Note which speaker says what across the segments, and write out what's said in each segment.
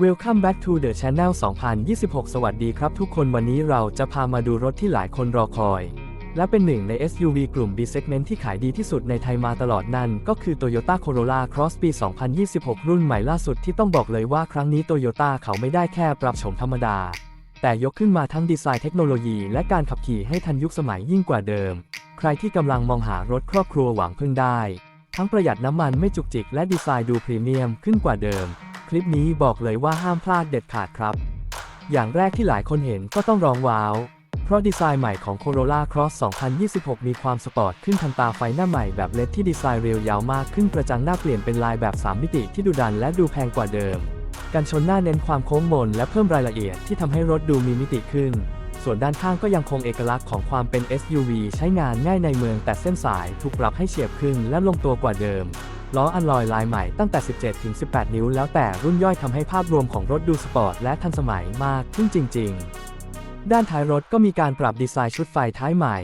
Speaker 1: Welcome back to the channel 2026 สวัสดีครับทุกคนวันนี้เราจะพามาดูรถที่หลายคนรอคอย และเป็นหนึ่งใน SUV กลุ่ม B segment ที่ขายดีที่สุดในไทยมาตลอดนั่น ก็คือ Toyota Corolla Cross ปี 2026 รุ่นใหม่ล่าสุดที่ต้องบอกเลยว่าครั้งนี้ Toyota เขาไม่ได้แค่ปรับโฉมธรรมดา แต่ยกขึ้นมาทั้งดีไซน์เทคโนโลยีและการขับขี่ให้ทันยุคสมัยยิ่งกว่าเดิม ใครที่กำลังมองหารถครอบครัวหวังพึ่งได้ ทั้งประหยัดน้ำมันไม่จุกจิกและดีไซน์ดูพรีเมียมขึ้นกว่าเดิม ลิปนี้บอกเลยว่าห้ามพลาดเด็ดขาดครับ อย่างแรกที่หลายคนเห็นก็ต้องร้องว้าว เพราะดีไซน์ใหม่ของ Corolla Cross 2026 มีความสปอร์ตขึ้นทันตาไฟหน้าใหม่แบบเล็ดที่ดีไซน์เรียวยาวมากขึ้นกระจังหน้าเปลี่ยนเป็นลายแบบ 3 มิติที่ดูดันและดูแพงกว่าเดิม กันชนหน้าเน้นความโค้งมนและเพิ่มรายละเอียดที่ทำให้รถดูมีมิติขึ้นส่วนด้านข้างก็ยังคงเอกลักษณ์ของความเป็น SUV ใช้งานง่ายในเมืองแต่เส้นสายถูกปรับให้เฉียบขึ้นและลงตัวกว่าเดิม ล้ออัลลอยลายใหม่ตั้งแต่ 17-18 นิ้ว แล้วแต่รุ่นย่อยทำให้ภาพรวมของรถดูสปอร์ตและทันสมัยมากขึ้นจริง ๆ ด้านท้ายรถก็มีการปรับดีไซน์ชุดไฟท้ายใหม่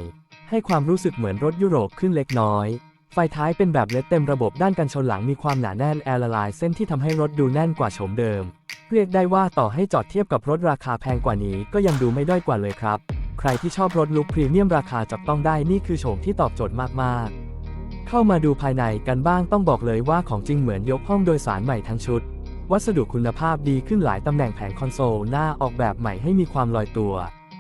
Speaker 1: ให้ความรู้สึกเหมือนรถยุโรปขึ้นเล็กน้อย ไฟท้ายเป็นแบบเลดเต็มระบบด้านกันชนหลังมีความหนาแน่นแอร์ละลายเส้นที่ทำให้รถดูแน่นกว่าโฉมเดิม เรียกได้ว่าต่อให้จอดเทียบกับรถราคาแพงกว่านี้ก็ยังดูไม่ด้อยกว่าเลยครับ ใครที่ชอบรถลุคพรีเมียมราคาจับต้องได้นี่คือโฉมที่ตอบโจทย์มากๆ เข้ามาดูภายในกันบ้างต้องบอกเลยว่าของจริงเหมือนยกห้องโดยสารใหม่ทั้งชุด วัสดุคุณภาพดีขึ้นหลายตำแหน่งแผงคอนโซลหน้าออกแบบใหม่ให้มีความลอยตัว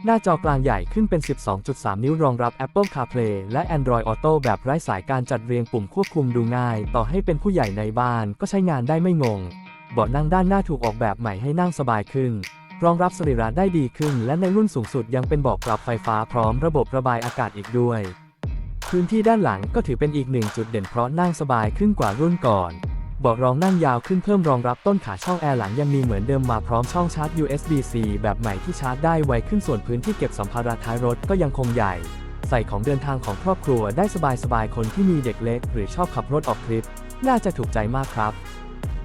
Speaker 1: หน้าจอกลางใหญ่ขึ้นเป็น 12.3 นิ้วรองรับ Apple CarPlay และ Android Auto แบบไร้สายการจัดเรียงปุ่มควบคุมดูง่าย ต่อให้เป็นผู้ใหญ่ในบ้านก็ใช้งานได้ไม่งงเบาะนั่งด้านหน้าถูกออกแบบใหม่ให้นั่งสบายขึ้น รองรับสรีระได้ดีขึ้น และในรุ่นสูงสุดยังเป็นเบาะปรับไฟฟ้าพร้อมระบบระบายอากาศอีกด้วย พื้นที่ด้านหลังก็ถือเป็นอีกหนึ่งจุดเด่นเพราะนั่งสบายขึ้นกว่ารุ่นก่อนเบาะรองนั่งยาวขึ้นเพิ่มรองรับต้นขาช่องแอร์หลังยังมีเหมือนเดิมมาพร้อมช่องชาร์จ USB-C แบบใหม่ที่ชาร์จได้ไวขึ้นส่วนพื้นที่เก็บสัมภาระท้ายรถก็ยังคงใหญ่ ใส่ของเดินทางของครอบครัวได้สบายๆคนที่มีเด็กเล็ก หรือชอบขับรถออกทริป น่าจะถูกใจมากครับ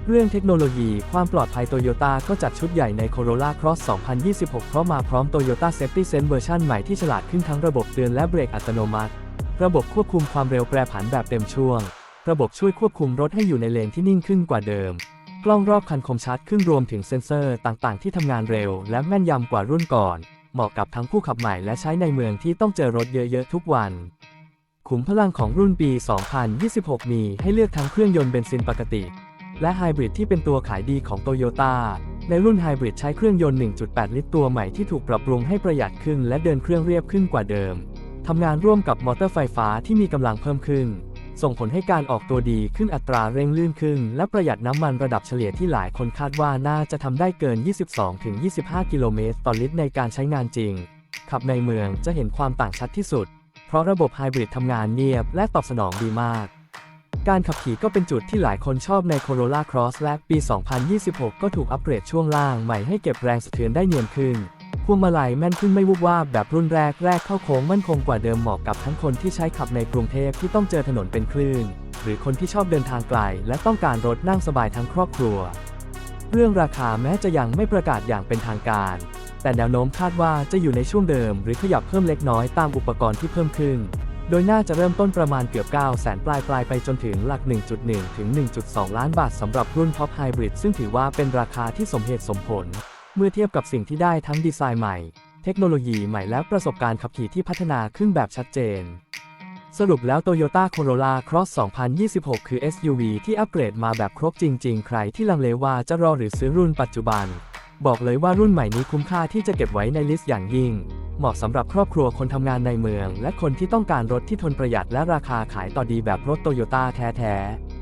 Speaker 1: เรื่องเทคโนโลยี ความปลอดภัยโตโยต้าก็จัดชุดใหญ่ใน Corolla Cross 2026 เพราะมาพร้อม Toyota Safety Sense เวอร์ชันใหม่ที่ฉลาดขึ้นทั้งระบบเตือนและเบรกอัตโนมัติ ระบบควบคุมความเร็วแปรผันแบบเต็มช่วง ระบบช่วยควบคุมรถให้อยู่ในเลนที่นิ่งขึ้นกว่าเดิม กล้องรอบคันคมชัดขึ้นรวมถึงเซ็นเซอร์ต่างๆ ที่ทำงานเร็ว และแม่นยำกว่ารุ่นก่อน เหมาะกับทั้งผู้ขับใหม่และใช้ในเมืองที่ต้องเจอรถเยอะๆทุกวัน ขุมพลังของรุ่นปี 2026 มีให้เลือกทั้งเครื่องยนต์เบนซินปกติ และไฮบริดที่เป็นตัวขายดีของโตโยต้าในรุ่นไฮบริดใช้เครื่องยนต์ 1.8 ลิตรตัวใหม่ที่ถูกปรับปรุงให้ประหยัดขึ้นและเดินเครื่องเรียบขึ้นกว่าเดิม ทำงานร่วมกับมอเตอร์ไฟฟ้าที่มีกำลังเพิ่มขึ้น ส่งผลให้การออกตัวดีขึ้นอัตราเร่งลื่นขึ้น และประหยัดน้ำมันระดับเฉลี่ยที่หลายคนคาดว่าน่าจะทำได้เกิน 22-25 กิโลเมตรต่อลิตรในการใช้งานจริง ขับในเมืองจะเห็นความต่างชัดที่สุด เพราะระบบไฮบริดทำงานเงียบและตอบสนองดีมากการขับขี่ก็เป็นจุดที่หลายคนชอบใน Corolla Cross และปี 2026 ก็ถูกอัปเกรดช่วงล่างใหม่ให้เก็บแรงสะเทือนได้เนียนขึ้น พวงมาลัยแม่นขึ้นไม่วุบวาบแบบรุ่นแรกแรกเข้าโค้งมั่นคงกว่าเดิมเหมาะกับทั้งคนที่ใช้ขับในกรุงเทพที่ต้องเจอถนนเป็นคลื่น หรือคนที่ชอบเดินทางไกล และต้องการรถนั่งสบายทั้งครอบครัว เรื่องราคาแม้จะยังไม่ประกาศอย่างเป็นทางการ แต่แนวโน้มคาดว่าจะอยู่ในช่วงเดิม หรือขยับเพิ่มเล็กน้อยตามอุปกรณ์ที่เพิ่มขึ้น โดยน่าจะเริ่มต้นประมาณเกือบ9แสนปลายปลายไปจนถึงหลัก 1.1 ถึง 1.2 ล้านบาทสำหรับรุ่น Top Hybrid ซึ่งถือว่าเป็นราคาที่สมเหตุสมผล เมื่อเทียบกับสิ่งที่ได้ทั้งดีไซน์ใหม่ เทคโนโลยีใหม่และประสบการณ์ขับขี่ที่พัฒนาขึ้นแบบชัดเจน สรุปแล้ว Toyota Corolla Cross 2026 คือ SUV ที่อัปเกรดมาแบบครบจริง ๆ ใครที่ลังเลว่าจะรอหรือซื้อรุ่นปัจจุบัน บอกเลยว่ารุ่นใหม่นี้คุ้มค่าที่จะเก็บไว้ในลิสต์อย่างยิ่ง เหมาะสำหรับครอบครัวคนทำงานในเมือง และคนที่ต้องการรถที่ทนประหยัดและราคาขายต่อดีแบบรถโตโยต้าแท้ๆ